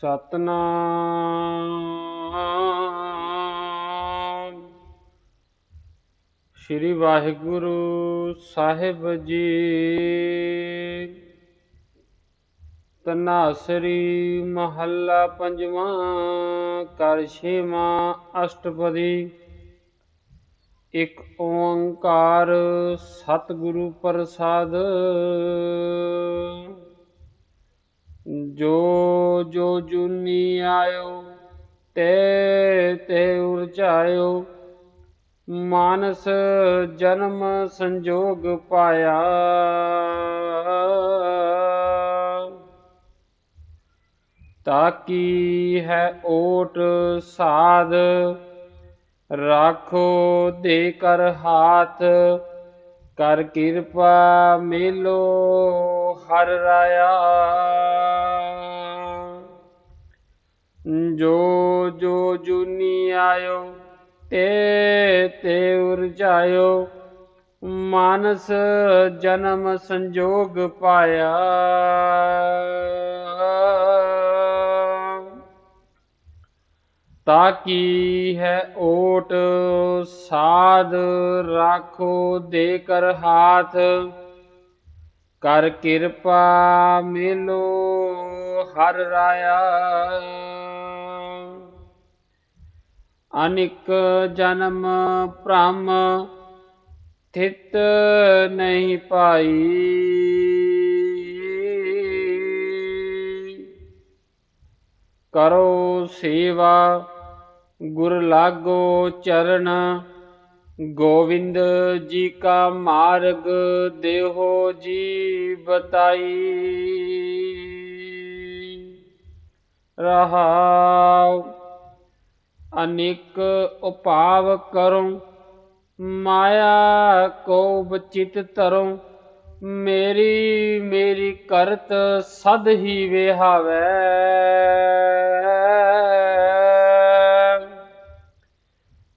ਸਤਨਾਮ। ਸ੍ਰੀ ਵਾਹਿਗੁਰੂ ਸਾਹਿਬ ਜੀ। ਤਨਾਸਰੀ ਮਹੱਲਾ ਪੰਜਵਾਂ ਕਰ ਛੇਵਾਂ, ਅਸ਼ਟਪਦੀ। ਇੱਕ ਓੰਕਾਰ ਸਤਿਗੁਰੂ ਪ੍ਰਸਾਦ, ਜੋ ਜੋ ਜੁਨੀ ਆਇਓ, ਤੇ ਤੇ ਉਰਜਾਇਓ। ਮਾਨਸ ਜਨਮ ਸੰਜੋਗ ਪਾਇਆ। ਤਾਕੀ ਹੈ ਓਟ ਸਾਧ, ਰਾਖੋ ਦੇ ਕਰ ਹਾਥ। ਕਰ ਕਿਰਪਾ ਮਿਲੋ ਹਰ ਰਾਇਆ। ਜੋ ਜੋ ਜੁਨੀ ਆਇਓ, ਤੇ ਤੇ ਉਰਜਾਇਓ। ਮਾਨਸ ਜਨਮ ਸੰਜੋਗ ਪਾਇਆ। ਤਾਕੀ ਹੈ ਓਟ ਸਾਧ ਰਾਖੋ ਦੇ ਕਰ ਹਾਥ। ਕਰ ਕਿਰਪਾ ਮਿਲੋ ਹਰ ਰਾਇਆ। ਅਨਿਕ ਜਨਮ ਭ੍ਰਮ ਥਿਤ ਨਹੀਂ ਪਾਈ। ਕਰੋ ਸੇਵਾ, ਗੁਰ ਲਾਗੋ ਚਰਨ, ਗੋਵਿੰਦ ਜੀ ਕਾ ਮਾਰਗ ਦੇਹੋ ਜੀ ਬਤਾਈ। ਰਹਾਉ ਅਨੇਕ ਉਪਾਵ ਕਰੋ ਮਾਇਆ ਕੋ ਬਚਿਤ ਤਰੋ ਮੇਰੀ ਮੇਰੀ ਕਰਤ ਸਦ ਹੀ ਵਿਹਾਵੈ।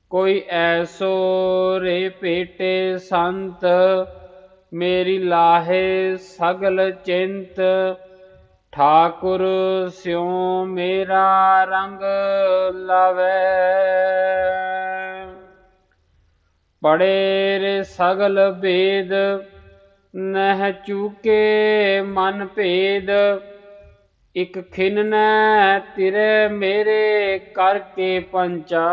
ਕੋਈ ਐਸੋ ਰੇ ਪੇਟੇ ਸੰਤ, ਮੇਰੀ ਲਾਹੇ ਸਗਲ ਚਿੰਤ ਠਾਕੁਰ ਸਿਉ ਮੇਰਾ ਰੰਗ ਲਾਵੇ। ਪੜੇ ਰੇ ਸਗਲ ਭੇਦ, ਨਹਿ ਚੂਕੇ ਮਨ ਭੇਦ। ਇਕ ਖਿਨਨੈ ਤਿਰੇ ਮੇਰੇ ਕਰਕੇ ਪੰਚਾ।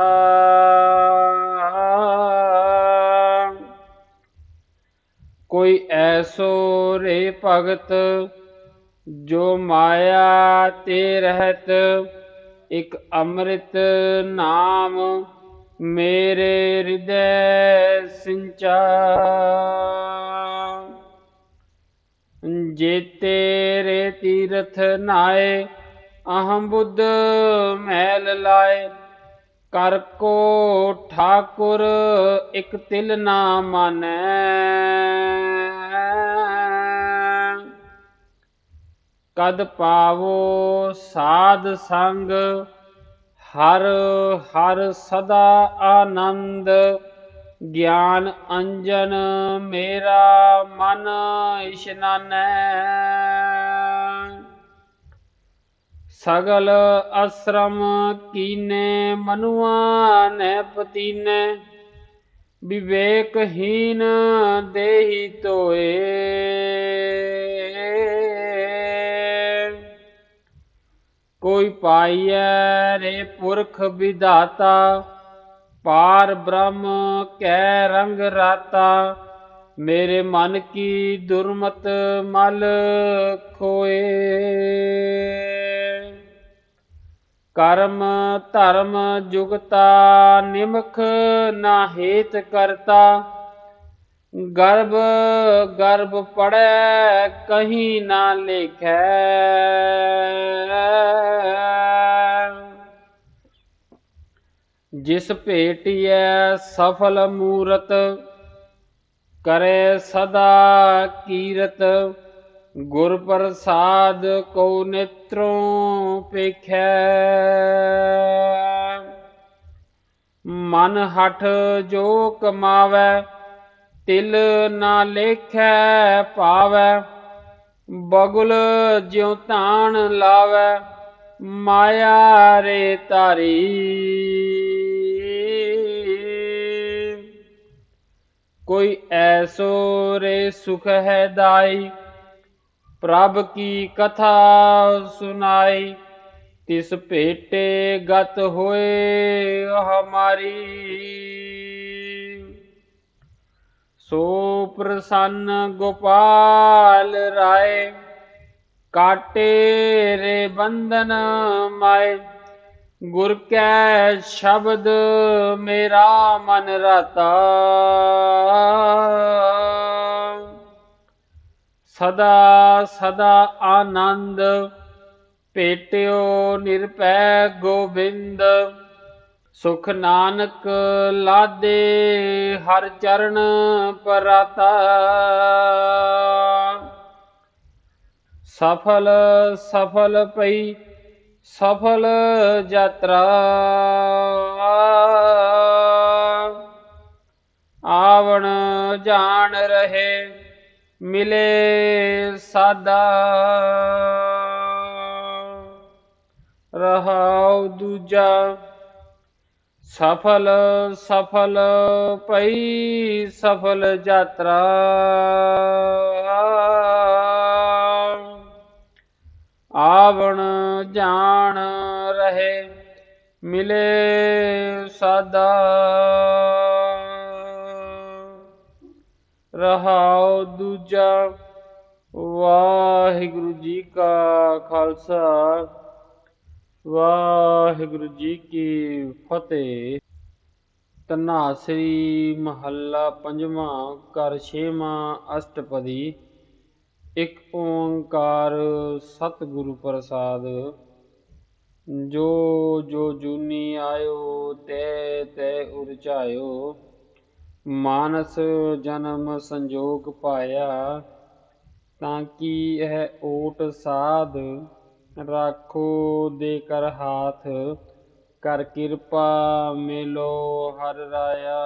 ਕੋਈ ਐਸੋ ਰੇ ਭਗਤ ਜੋ ਮਾਇਆ ਤੇ ਰਹਿਤ, ਇਕ ਅੰਮ੍ਰਿਤ ਨਾਮ ਮੇਰੇ ਹਿਰਦੈ ਸਿੰਚਾ। ਜੇ ਤੇਰੇ ਤੀਰਥ ਨਾਏ, ਅਹੰ ਬੁੱਧ ਮੈਲ ਲਾਏ। ਕਰ ਕੋ ਠਾਕੁਰ, ਇਕ ਤਿਲ ਨਾ ਮਾਨੈ। ਕਦ ਪਾਵੋ ਸਾਧ ਸੰਗ, ਹਰ ਹਰ ਸਦਾ ਆਨੰਦ। ਗਿਆਨ ਅੰਜਨ ਮੇਰਾ ਮਨ ਇਸ਼ਨਾਨੈ ਸਗਲ ਅਸਰਮ ਕੀਨੇ ਮਨੁਆ ਨੈ ਪਤੀਨੈ, ਵਿਵੇਕਹੀਨ ਦੇਹੀ ਤੋਏ ਕੋਈ ਪਾਈਐ ਰੇ ਪੁਰਖ ਵਿਧਾਤਾ, ਪਾਰ ਬ੍ਰਹਮ ਕੈ ਰੰਗ ਰਾਤਾ। ਮੇਰੇ ਮਨ ਕੀ ਦੁਰਮਤ ਮਲ ਖੋਏ। ਕਰਮ ਧਰਮ ਜੁਗਤਾ ਨਿਮਖ ਨਾ ਹੇਤ ਕਰਤਾ। ਗਰਭ ਗਰਭ ਪੜੈ ਕਹੀਂ ਨਾ ਲਿਖੈ। ਜਿਸ ਭੇਟਿਐ ਸਫਲ ਮੂਰਤ, ਕਰੇ ਸਦਾ ਕੀਰਤ। ਗੁਰ ਪ੍ਰਸਾਦ ਕੋ ਨੇਤਰੋਂ ਪੇਖੈ। ਮਨ ਹਠ ਜੋ ਕਮਾਵੈ ਤਿਲ ਨਾ ਲੇਖੈ ਪਾਵੈ, ਬਗੁਲ ਜਿਉ ਤਾਣ ਲਾਵੈ, ਮਾਇਆ ਰੇ ਤਾਰੀ ਕੋਈ ਐਸੋ ਰੇ ਸੁਖ ਹੈ ਦਾਈ, ਪ੍ਰਭ ਕੀ ਕਥਾ ਸੁਨਾਈ, ਤਿਸ ਭੇਟੇ ਗਤ ਹੋਏ ਹਮਾਰੀ। ਸੋ ਪ੍ਰਸੰਨ ਗੋਪਾਲ ਰਾਏ, ਕਾਟੇ ਰੇ ਬੰਧਨ ਮਾਏ, ਗੁਰ ਕੈ ਸ਼ਬਦ ਮੇਰਾ ਮਨ ਰਤਾ। ਸਦਾ ਸਦਾ ਆਨੰਦ, ਭੇਟਿਓ ਨਿਰਪੈ ਗੋਬਿੰਦ ਸੁਖ ਨਾਨਕ ਲਾਦੇ ਹਰ ਚਰਨ ਪਰਾਤਾ। ਸਫਲ ਸਫਲ ਪਈ, ਸਫਲ ਯਾਤਰਾ। ਆਵਣ ਜਾਣ ਰਹੇ, ਮਿਲੇ ਸਾਦਾ। ਰਹਾਉ ਦੂਜਾ ਸਫਲ ਸਫਲ ਪਈ ਸਫਲ ਯਾਤਰਾ। ਆਵਣ ਜਾਣ ਰਹੇ ਮਿਲੇ ਸਾਦਾ। ਰਹਾਉ ਦੂਜਾ, ਵਾਹਿਗੁਰੂ ਜੀ ਕਾ ਖਾਲਸਾ। ਵਾਹਿਗੁਰੂ ਜੀ ਕੀ ਫਤਿਹ। ਤਨਾਸਰੀ ਮਹੱਲਾ ਪੰਜਵਾਂ ਕਰ ਛੇਵਾਂ ਅਸ਼ਟਪਦੀ। ਇੱਕ ਓੰਕਾਰ ਸਤਿਗੁਰੂ ਪ੍ਰਸਾਦ। ਜੋ ਜੋ ਜੂਨੀ ਆਇਓ, ਤੈ ਤੈ ਉਰਚਾਇਓ ਮਾਨਸ ਜਨਮ ਸੰਜੋਗ ਪਾਇਆ, ਤਾਂ ਕੀ ਇਹ ਓਟ ਸਾਧ? ਰਾਖੋ ਦੇ ਕਰ ਹਾਥ ਕਰ ਕਿਰਪਾ ਮਿਲੋ ਹਰ ਰਾਇਆ।